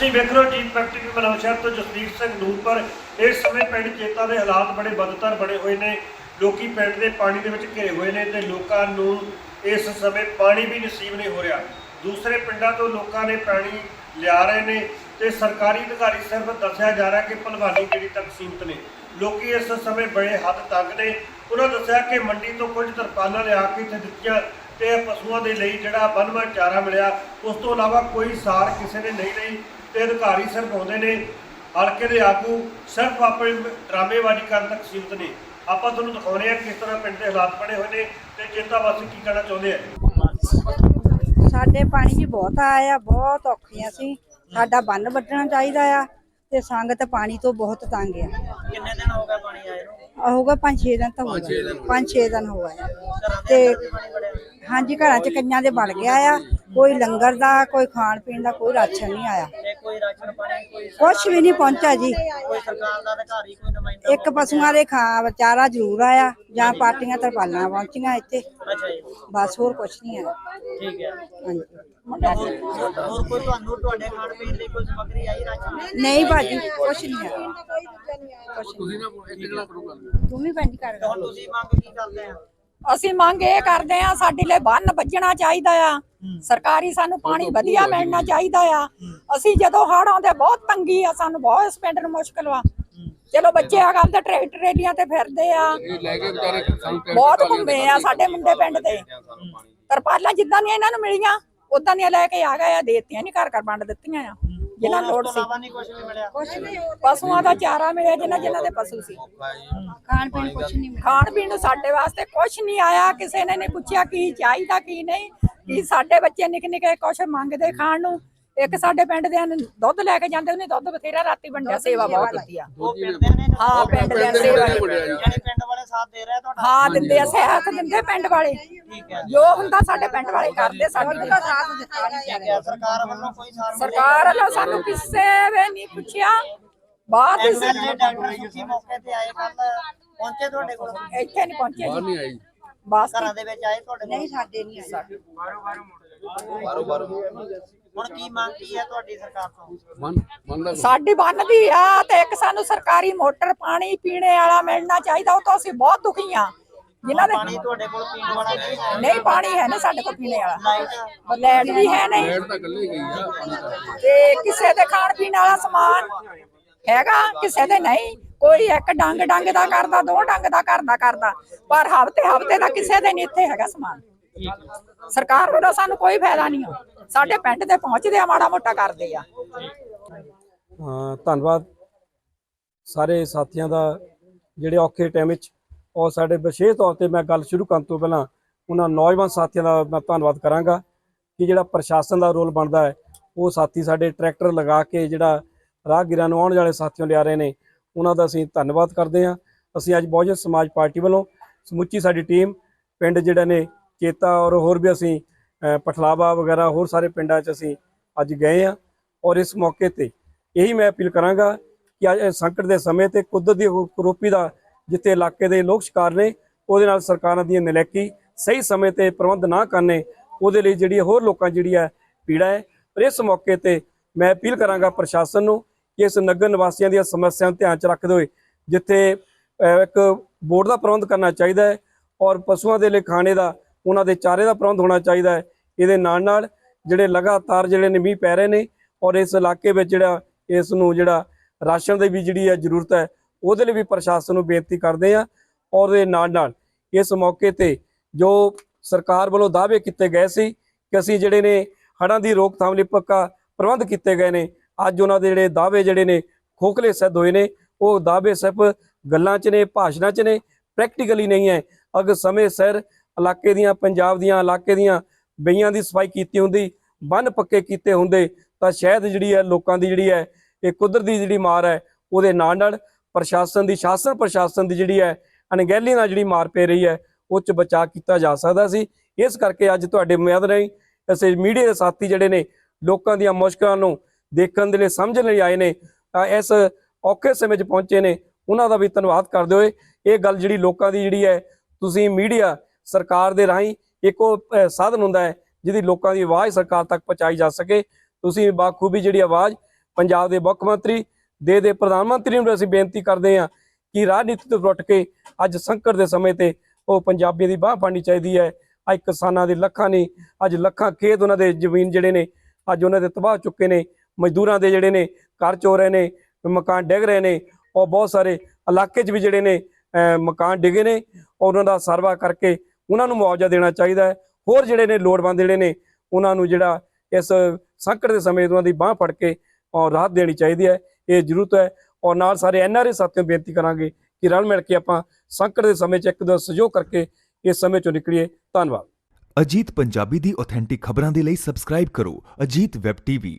ਤੁਸੀਂ ਵੇਖ ਰਹੇ ਹੋ ਜੀ ਫੈਕਟਰੀ ਮਨੋਂ ਸ਼ਹਿਰ ਤੋਂ ਜਸਦੀਪ ਸਿੰਘ ਨੂਰਪੁਰ, ਇਸ ਸਮੇਂ ਪਿੰਡ ਚੇਤਾ ਦੇ ਹਾਲਾਤ ਬੜੇ ਬਦਤਰ ਬਣੇ ਹੋਏ ਨੇ। ਲੋਕੀ ਪਿੰਡ ਦੇ ਪਾਣੀ ਦੇ ਵਿੱਚ ਘਿਰੇ ਹੋਏ ਨੇ ਤੇ ਲੋਕਾਂ ਨੂੰ ਇਸ ਸਮੇਂ ਪਾਣੀ ਵੀ ਨਸੀਬ ਨਹੀਂ ਹੋ ਰਿਹਾ। ਦੂਸਰੇ ਪਿੰਡਾਂ ਤੋਂ ਲੋਕਾਂ ਨੇ ਪਾਣੀ ਲਿਆ ਰਹੇ ਨੇ ਤੇ ਸਰਕਾਰੀ ਅਧਿਕਾਰੀ ਸਿਰਫ ਦੱਸਿਆ ਜਾ ਰਿਹਾ ਕਿ ਭਲਵਾਨੀ ਜਿਹੜੀ ਤੱਕ ਸੀਮਤ ਨੇ। ਲੋਕੀ ਇਸ ਸਮੇਂ ਬੜੇ ਹੱਦ ਤੱਕ ਨੇ। ਉਹਨਾਂ ਦੱਸਿਆ ਕਿ ਮੰਡੀ ਤੋਂ ਕੁਝ ਤਰਪਾਲਾਂ ਲਿਆ ਕੇ ਇੱਥੇ ਦਿੱਤੀਆਂ ਤੇ ਪਸ਼ੂਆਂ ਦੇ ਲਈ ਜਿਹੜਾ ਬੰਨਵਾ ਚਾਰਾ ਮਿਲਿਆ, ਉਸ ਤੋਂ ਇਲਾਵਾ ਕੋਈ ਸਾਰ ਕਿਸੇ ਨੇ ਨਹੀਂ ਲਈ। ਤੇ ਅਧਿਕਾਰੀ ਸਿਰਫ ਆਉਂਦੇ ਨੇ ਹਲਕੇ ਦੇ ਆਗੂ ਸਿਰਫ ਆਪਣੇ ਡਰਾਮੇਬਾਜ਼ੀ ਕਰਨ ਤੱਕ ਸੀਮਤ ਨੇ। ਆਪਾਂ ਤੁਹਾਨੂੰ ਦਿਖਾਉਂਦੇ ਆ ਕਿਸ ਤਰ੍ਹਾਂ ਪਿੰਡ ਦੇ ਹਾਲਾਤ ਬਣੇ ਹੋਏ ਨੇ ਤੇ ਚੇਤਾ ਵਾਸੀ ਕੀ ਕਹਿਣਾ ਚਾਹੁੰਦੇ ਆ? ਸਾਡੇ ਪਾਣੀ ਜੀ ਬਹੁਤ ਆਇਆ ਬਹੁਤ ਔਖੀਆਂ ਸੀ। ਸਾਡਾ ਬੰਨ ਵੱਢਣਾ ਚਾਹੀਦਾ ਆ ਤੇ ਸੰਗਤ ਪਾਣੀ ਤੋਂ ਬਹੁਤ ਤੰਗ ਆ। ਕਿੰਨੇ ਦਿਨ ਹੋ ਗਏ ਪਾਣੀ ਆਏ ਨੂੰ? ਹੋਊਗਾ 5-6 ਦਿਨ ਤਾਂ ਹੋ ਗਏ। 5-6 ਦਿਨ ਹੋ ਗਏ। ਤੇ ਵੀ ਹਾਂਜੀ ਘਰਾਂ 'ਚ ਕਈਆਂ ਦੇ ਬਣ ਗਿਆ ਆ। ਕੋਈ ਲੰਗਰ ਦਾ ਕੋਈ ਖਾਣ ਪੀਣ ਦਾ ਕੋਈ ਰਾਸ਼ਨ ਨਹੀਂ ਆਇਆ। ਕੋਈ ਰਾਸ਼ਨ ਪਾਣੀ ਕੋਈ ਕੁਛ ਵੀ ਨਹੀਂ ਪਹੁੰਚਿਆ ਜੀ। ਕੋਈ ਸਰਕਾਰ ਦਾ ਅਧਿਕਾਰੀ ਕੋਈ ਨੁਮਾਇੰਦਾ ਇੱਕ ਪਸ਼ੂਆਂ ਦੇ ਖਾ ਵਿਚਾਰਾ ਜ਼ਰੂਰ ਆਇਆ ਜਾਂ ਪਾਰਟੀਆਂ ਤਰਪਾਲਾਂ ਪਹੁੰਚੀਆਂ ਇੱਥੇ। ਅੱਛਾ ਜੀ। ਬਸ ਹੋਰ ਕੁਛ ਨਹੀਂ ਆਇਆ ਠੀਕ ਹੈ। ਹਾਂਜੀ। ਹੋਰ ਹੋਰ ਕੋਈ ਤੁਹਾਨੂੰ ਤੁਹਾਡੇ ਖਾਣ ਪੀਣ ਲਈ ਕੋਈ ਸਮੱਗਰੀ ਆਈ ਰਾਸ਼ਨ? ਨਹੀਂ ਭਾਜੀ ਕੁਛ ਨਹੀਂ ਆਇਆ। ਤੁਸੀਂ ਨਾ ਤੂੰ ਵੀ ਬੰਦ ਕਰ ਤੇ ਹੁਣ ਤੁਸੀਂ ਮੰਗ ਕੀ ਕਰਦੇ ਆ? ਅਸੀਂ ਮੰਗ ਇਹ ਕਰਦੇ ਆ ਸਾਡੇ ਲਈ ਬੰਨ ਵੱਜਣਾ ਚਾਹੀਦਾ ਆ। ਸਰਕਾਰੀ ਸਾਨੂੰ ਪਾਣੀ ਵਧੀਆ ਮਿਲਣਾ ਚਾਹੀਦਾ ਆ। ਅਸੀਂ ਜਦੋਂ ਹੜ੍ਹ ਆਉਂਦੇ ਬਹੁਤ ਤੰਗੀ ਆ ਸਾਨੂੰ ਬਹੁਤ ਇਸ ਪਿੰਡ ਨੂੰ ਮੁਸ਼ਕਲ ਵਾ। ਚਲੋ ਬੱਚੇ ਆ ਗੱਲ ਤੇ ਟਰੈਕਟਰ ਰੇਲੀਆਂ ਤੇ ਫਿਰਦੇ ਆ। ਬਹੁਤ ਘੁੰਮੇ ਆ ਸਾਡੇ ਮੁੰਡੇ ਪਿੰਡ ਦੇ। ਤਰਪਾਲਾਂ ਜਿੱਦਾਂ ਦੀਆਂ ਇਹਨਾਂ ਨੂੰ ਮਿਲੀਆਂ ਉਦਾਂ ਦੀਆਂ ਲੈ ਕੇ ਆ ਗਏ ਆ ਦੇਤੀਆਂ ਨਹੀਂ ਘਰ ਘਰ ਵੰਡ ਦਿੱਤੀਆਂ ਆ। ਜਿਨ੍ਹਾਂ ਲੋੜ ਸੀ। ਇਲਾਵਾ ਨਹੀਂ ਕੁਝ ਵੀ ਮਿਲਿਆ। ਪਸ਼ੂਆਂ ਦਾ ਚਾਰਾ ਮਿਲਿਆ ਜਿਨ੍ਹਾਂ ਜਿਨ੍ਹਾਂ ਦੇ ਪਸ਼ੂ ਸੀ। ਖਾਣ ਪੀਣ ਕੁਛ ਨਹੀਂ ਮਿਲਿਆ। ਖਾਣ ਪੀਣ ਨੂੰ ਸਾਡੇ ਵਾਸਤੇ ਕੁਝ ਨਹੀਂ ਆਇਆ। ਕਿਸੇ ਨੇ ਨਹੀਂ ਪੁੱਛਿਆ ਕੀ ਚਾਹੀਦਾ ਕੀ ਨਹੀਂ। ਕੀ ਸਾਡੇ ਬੱਚੇ ਨਿੱਕੇ ਨਿੱਕੇ ਕੁਛ ਮੰਗਦੇ ਖਾਣ ਨੂੰ। ਇੱਕ ਸਾਡੇ ਪਿੰਡ ਦੇ ਨੂੰ ਦੁੱਧ ਲੈ ਕੇ ਜਾਂਦੇ ਉਹਨੇ ਦੁੱਧ ਬਥੇਰਾ ਰਾਤੀ ਵੰਡਿਆ ਸੇਵਾ ਬਹੁਤ ਕੀਤੀ ਆ। ਉਹ ਪਿੰਡ ਦੇ ਨੇ ਹਾਂ ਪਿੰਡ ਦੇ ਸੇਵਾ। ਜਿਹੜੇ ਪਿੰਡ ਸਾਥ ਦੇ ਰਹੇ ਆ ਤੁਹਾਡਾ? ਹਾਂ ਦਿੰਦੇ ਆ ਸਹਾਇਤ ਦਿੰਦੇ ਪਿੰਡ ਵਾਲੇ। ਠੀਕ ਹੈ ਜੋ। ਹੁੰਦਾ ਸਾਡੇ ਪਿੰਡ ਵਾਲੇ ਕਰਦੇ ਸਾਡੀ ਸਾਡਾ ਸਾਥ ਦਿੱਤਾ ਨਹੀਂ ਠੀਕ ਹੈ ਸਰਕਾਰ ਵੱਲੋਂ ਕੋਈ ਸਾਰ ਸਰਕਾਰ ਵੱਲੋਂ ਸਾਨੂੰ ਕਿਸੇ ਵੇ ਨਹੀਂ ਪੁੱਛਿਆ। ਬਾਅਦ ਵਿੱਚ ਐਮਐਲਏ ਡਾਕਟਰ ਸੁਖੀ ਮੌਕੇ ਤੇ ਆਏ ਕੱਲ ਪਹੁੰਚੇ ਤੁਹਾਡੇ ਕੋਲ? ਇੱਥੇ ਨਹੀਂ ਪਹੁੰਚੇ ਜੀ। ਬਸ ਘਰਾਂ ਦੇ ਵਿੱਚ ਆਏ ਤੁਹਾਡੇ ਨਹੀਂ ਕੋਲ? ਸਾਡੇ ਨਹੀਂ ਆਇਆ ਹੁਣ ਕੀ ਮੰਗ ਕੀ ਹੈ ਤੁਹਾਡੀ ਸਰਕਾਰ ਤੋਂ? ਸਾਡੀ ਬਣਦੀ ਆ ਤੇ ਇੱਕ ਸਾਨੂੰ ਸਰਕਾਰੀ ਮੋਟਰ ਪਾਣੀ ਪੀਣੇ ਵਾਲਾ ਮਿਲਣਾ ਚਾਹੀਦਾ ਉਹ ਤੋਂ ਅਸੀਂ ਬਹੁਤ ਦੁਖੀ ਆ। ਜਿਨ੍ਹਾਂ ਦੇ ਪਾਣੀ ਤੁਹਾਡੇ ਕੋਲ ਪੀਣ ਵਾਲਾ ਨਹੀਂ ਹੈ। ਨਹੀਂ ਪਾਣੀ ਹੈ ਨਾ ਸਾਡੇ ਕੋਲ ਪੀਣੇ ਵਾਲਾ। ਲਾਈਟ ਲੈਟ ਵੀ ਹੈ ਨਹੀਂ। ਤੇ ਕਿਸੇ ਦੇ ਖਾਣ ਪੀਣ ਵਾਲਾ ਸਮਾਨ ਹੈਗਾ ਕਿਸੇ ਦੇ ਨਹੀਂ। ਕੋਈ ਇੱਕ ਡੰਗ ਡੰਗ ਦਾ ਕਰਦਾ, ਦੋ ਡੰਗ ਦਾ ਕਰਦਾ ਕਰਦਾ। ਪਰ ਹਫ਼ਤੇ ਹਫ਼ਤੇ ਦਾ ਕਿਸੇ ਦੇ ਨਹੀਂ ਇੱਥੇ ਹੈਗਾ ਸਮਾਨ। ਸਰਕਾਰ ਵੱਲੋਂ ਸਾਨੂੰ ਕੋਈ ਫਾਇਦਾ ਨਹੀਂ ਹੋ ਸਾਡੇ ਪਿੰਡ ਦੇ ਪਹੁੰਚਦੇ ਆ, ਮਾੜਾ ਮੋਟਾ ਕਰਦੇ ਆ। ਧੰਨਵਾਦ। ਸਾਰੇ ਸਾਥੀਆਂ ਦਾ, ਜਿਹੜੇ ਔਖੇ ਟਾਈਮ ਵਿੱਚ ਔਰ ਸਾਡੇ ਵਿਸ਼ੇਸ਼ ਤੌਰ ਤੇ ਮੈਂ ਗੱਲ ਸ਼ੁਰੂ ਕਰਨ ਤੋਂ ਪਹਿਲਾਂ ਉਹਨਾਂ ਨੌਜਵਾਨ ਸਾਥੀਆਂ ਦਾ ਮੈਂ ਧੰਨਵਾਦ ਕਰਾਂਗਾ ਕਿ ਜਿਹੜਾ ਪ੍ਰਸ਼ਾਸਨ ਦਾ ਰੋਲ ਬਣਦਾ ਹੈ, ਉਹ ਸਾਥੀ ਸਾਡੇ ਟਰੈਕਟਰ ਲਗਾ ਕੇ ਜਿਹੜਾ ਰਾਹਗੀਰਾਂ ਨੂੰ ਆਉਣ ਵਾਲੇ ਸਾਥੀਆਂ ਲਿਆ ਰਹੇ ਨੇ। ਉਹਨਾਂ ਦਾ ਅਸੀਂ ਧੰਨਵਾਦ ਕਰਦੇ ਹਾਂ। ਅਸੀਂ ਅੱਜ ਬਹੁਜਨ ਸਮਾਜ ਪਾਰਟੀ ਵੱਲੋਂ ਸਮੁੱਚੀ ਸਾਡੀ ਟੀਮ, ਪਿੰਡ ਜਿਹੜਾ ਨੇ ਚੇਤਾ ਔਰ ਹੋਰ ਵੀ ਅਸੀਂ ਪਠਲਾਵਾ ਵਗੈਰਾ ਹੋਰ ਸਾਰੇ ਪਿੰਡਾਂ 'ਚ ਅਸੀਂ ਅੱਜ ਗਏ ਆ ਔਰ ਇਸ ਮੌਕੇ ਤੇ ਇਹੀ ਮੈਂ ਅਪੀਲ ਕਰਾਂਗਾ ਕਿ ਅੱਜ ਸੰਕਟ ਦੇ ਸਮੇਂ ਤੇ ਕੁਦਰਤ ਦੀ ਕਰੋਪੀ ਦਾ ਜਿੱਥੇ ਇਲਾਕੇ ਦੇ ਲੋਕ ਸ਼ਿਕਾਰ ਨੇ, ਉਹਦੇ ਨਾਲ ਸਰਕਾਰਾਂ ਦੀਆਂ ਨਲੈਕੀ ਸਹੀ ਸਮੇਂ ਤੇ ਪ੍ਰਬੰਧ ਨਾ ਕਰਨੇ, ਉਹਦੇ ਲਈ ਜਿਹੜੀ ਹੋਰ ਲੋਕਾਂ ਜਿਹੜੀ ਹੈ ਪੀੜਾ ਹੈ, ਪਰ ਇਸ ਮੌਕੇ ਤੇ ਮੈਂ ਅਪੀਲ ਕਰਾਂਗਾ ਪ੍ਰਸ਼ਾਸਨ ਨੂੰ ਕਿ ਇਸ ਨਗਰ ਨਿਵਾਸੀਆਂ ਦੀਆਂ ਸਮੱਸਿਆਵਾਂ ਨੂੰ ਧਿਆਨ 'ਚ ਰੱਖਦੇ ਹੋਏ ਜਿੱਥੇ ਇੱਕ ਬੋਰਡ ਦਾ ਪ੍ਰਬੰਧ ਕਰਨਾ ਚਾਹੀਦਾ ਹੈ ਔਰ ਪਸ਼ੂਆਂ ਦੇ ਲਈ ਖਾਣੇ ਦਾ, ਉਹਨਾਂ ਦੇ ਚਾਰੇ ਦਾ ਪ੍ਰਬੰਧ ਹੋਣਾ ਚਾਹੀਦਾ ਹੈ। ਇਹਦੇ ਨਾਲ ਨਾਲ ਜਿਹੜੇ ਲਗਾਤਾਰ ਜਿਹੜੇ ਨੇ ਮੀਂਹ ਪੈ ਰਹੇ ਨੇ ਔਰ ਇਸ ਇਲਾਕੇ ਵਿੱਚ ਜਿਹੜਾ ਇਸ ਨੂੰ ਜਿਹੜਾ ਰਾਸ਼ਨ ਦੀ ਵੀ ਜਿਹੜੀ ਹੈ ਜ਼ਰੂਰਤ ਹੈ, ਉਹਦੇ ਲਈ ਵੀ ਪ੍ਰਸ਼ਾਸਨ ਨੂੰ ਬੇਨਤੀ ਕਰਦੇ ਆ ਔਰ ਦੇ ਨਾਲ ਨਾਲ ਇਸ ਮੌਕੇ ਤੇ ਜੋ ਸਰਕਾਰ ਵੱਲੋਂ ਦਾਅਵੇ ਕੀਤੇ ਗਏ ਸੀ ਕਿ ਅਸੀਂ ਜਿਹੜੇ ਨੇ ਹੜ੍ਹਾਂ ਦੀ ਰੋਕਥਾਮ ਲਈ ਪੱਕਾ ਪ੍ਰਬੰਧ ਕੀਤੇ ਗਏ ਨੇ ਅੱਜ ਉਹਨਾਂ ਦੇ ਜਿਹੜੇ ਦਾਅਵੇ ਜਿਹੜੇ ਨੇ ਖੋਖਲੇ ਸਿੱਧ ਹੋਏ ਨੇ, ਉਹ ਦਾਅਵੇ ਸਿਰਫ ਗੱਲਾਂ 'ਚ ਨੇ, ਭਾਸ਼ਣਾਂ 'ਚ ਨੇ ਪ੍ਰੈਕਟੀਕਲੀ ਨਹੀਂ ਹੈ। ਅਗਰ ਸਮੇਂ ਸਿਰ ਇਲਾਕੇ ਦੀਆਂ, ਪੰਜਾਬ ਦੀਆਂ, ਇਲਾਕੇ ਦੀਆਂ ਬਈਆਂ ਦੀ ਸਫ਼ਾਈ ਕੀਤੀ ਹੁੰਦੀ, ਬੰਨ ਪੱਕੇ ਕੀਤੇ ਹੁੰਦੇ, ਤਾਂ ਸ਼ਾਇਦ ਜਿਹੜੀ ਹੈ ਲੋਕਾਂ ਦੀ ਜਿਹੜੀ ਹੈ, ਇਹ ਕੁਦਰਤ ਦੀ ਜਿਹੜੀ ਮਾਰ ਹੈ, ਉਹਦੇ ਨਾਲ ਨਾਲ ਪ੍ਰਸ਼ਾਸਨ ਦੀ, ਸ਼ਾਸਨ ਪ੍ਰਸ਼ਾਸਨ ਦੀ ਜਿਹੜੀ ਹੈ, ਅਣਗਹਿਲੀ ਨਾਲ ਜਿਹੜੀ ਮਾਰ ਪੈ ਰਹੀ ਹੈ, ਉਹ ਚ ਬਚਾਅ ਕੀਤਾ ਜਾ ਸਕਦਾ ਸੀ। ਇਸ ਕਰਕੇ ਅੱਜ ਤੁਹਾਡੇ ਮਿਆਦ ਨਹੀਂ ਅਸੀਂ ਮੀਡੀਆ ਦੇ ਸਾਥੀ ਜਿਹੜੇ ਨੇ, ਲੋਕਾਂ ਦੀਆਂ ਮੁਸ਼ਕਲਾਂ ਨੂੰ ਦੇਖਣ ਦੇ ਲਈ, ਸਮਝਣ ਲਈ ਆਏ ਨੇ ਇਸ ਔਖੇ ਸਮੇਂ 'ਚ ਪਹੁੰਚੇ ਨੇ, ਉਹਨਾਂ ਦਾ ਵੀ ਧੰਨਵਾਦ ਕਰਦੇ ਹੋਏ। ਇਹ ਗੱਲ ਜਿਹੜੀ ਲੋਕਾਂ ਦੀ ਜਿਹੜੀ ਹੈ, ਤੁਸੀਂ ਮੀਡੀਆ ਸਰਕਾਰ ਦੇ ਰਾਹੀਂ ਇੱਕ ਉਹ ਸਾਧਨ ਹੁੰਦਾ ਹੈ, ਜਿਹਦੀ ਲੋਕਾਂ ਦੀ ਆਵਾਜ਼ ਸਰਕਾਰ ਤੱਕ ਪਹੁੰਚਾਈ ਜਾ ਸਕੇ। ਤੁਸੀਂ ਬਾਖੂਬੀ ਜਿਹੜੀ ਆਵਾਜ਼ ਪੰਜਾਬ ਦੇ ਮੁੱਖ ਮੰਤਰੀ, ਦੇ ਦੇ ਪ੍ਰਧਾਨ ਮੰਤਰੀ ਨੂੰ ਅਸੀਂ ਬੇਨਤੀ ਕਰਦੇ ਹਾਂ ਕਿ ਰਾਜਨੀਤੀ ਤੋਂ ਉੱਠ ਕੇ ਅੱਜ ਸੰਕਟ ਦੇ ਸਮੇਂ ਤੇ ਉਹ ਪੰਜਾਬੀਆਂ ਦੀ ਬਾਹ ਫੜਨੀ ਚਾਹੀਦੀ ਹੈ। ਅੱਜ ਕਿਸਾਨਾਂ ਦੇ ਲੱਖਾਂ ਨੇ ਅੱਜ ਲੱਖਾਂ ਖੇਤ ਉਹਨਾਂ ਦੇ ਜ਼ਮੀਨ ਜਿਹੜੇ ਨੇ, ਅੱਜ ਉਹਨਾਂ ਦੇ ਤਬਾਹ ਚੁੱਕੇ ਨੇ। ਮਜ਼ਦੂਰਾਂ ਦੇ ਜਿਹੜੇ ਨੇ ਘਰ ਚੋ ਰਹੇ ਨੇ ਮਕਾਨ ਡਿੱਗ ਰਹੇ ਨੇ ਔਰ ਬਹੁਤ ਸਾਰੇ ਇਲਾਕੇ 'ਚ ਵੀ ਜਿਹੜੇ ਨੇ ਮਕਾਨ ਡਿੱਗੇ ਨੇ ਔਰ ਉਹਨਾਂ ਦਾ ਸਰਵਾ ਕਰਕੇ ਉਹਨਾਂ ਨੂੰ ਮੁਆਵਜ਼ਾ ਦੇਣਾ ਚਾਹੀਦਾ ਹੈ। ਹੋਰ ਜਿਹੜੇ ਨੇ ਲੋੜਵੰਦ ਜਿਹੜੇ ਨੇ, ਉਹਨਾਂ ਨੂੰ ਜਿਹੜਾ ਇਸ ਸੰਕਟ ਦੇ ਸਮੇਂ ਉਹਨਾਂ ਦੀ ਬਾਹ ਫੜ ਕੇ ਔਰ ਰਾਹਤ ਦੇਣੀ ਚਾਹੀਦੀ ਹੈ। ਇਹ ਜ਼ਰੂਰਤ ਹੈ ਔਰ ਨਾਲ ਸਾਰੇ ਐਨਆਰਏ ਸਾਥੀਆਂ ਨੂੰ ਬੇਨਤੀ ਕਰਾਂਗੇ ਕਿ ਰਲ ਮਿਲ ਕੇ ਆਪਾਂ ਸੰਕਟ ਦੇ ਸਮੇਂ 'ਚ ਇੱਕ ਦੂਜੇ ਸਹਿਯੋਗ ਕਰਕੇ ਇਸ ਸਮੇਂ 'ਚੋਂ ਨਿਕਲੀਏ। ਧੰਨਵਾਦ। ਅਜੀਤ ਪੰਜਾਬੀ ਦੀ ਆਥੈਂਟਿਕ ਖਬਰਾਂ ਦੇ ਲਈ ਸਬਸਕ੍ਰਾਈਬ ਕਰੋ। Ajit web TV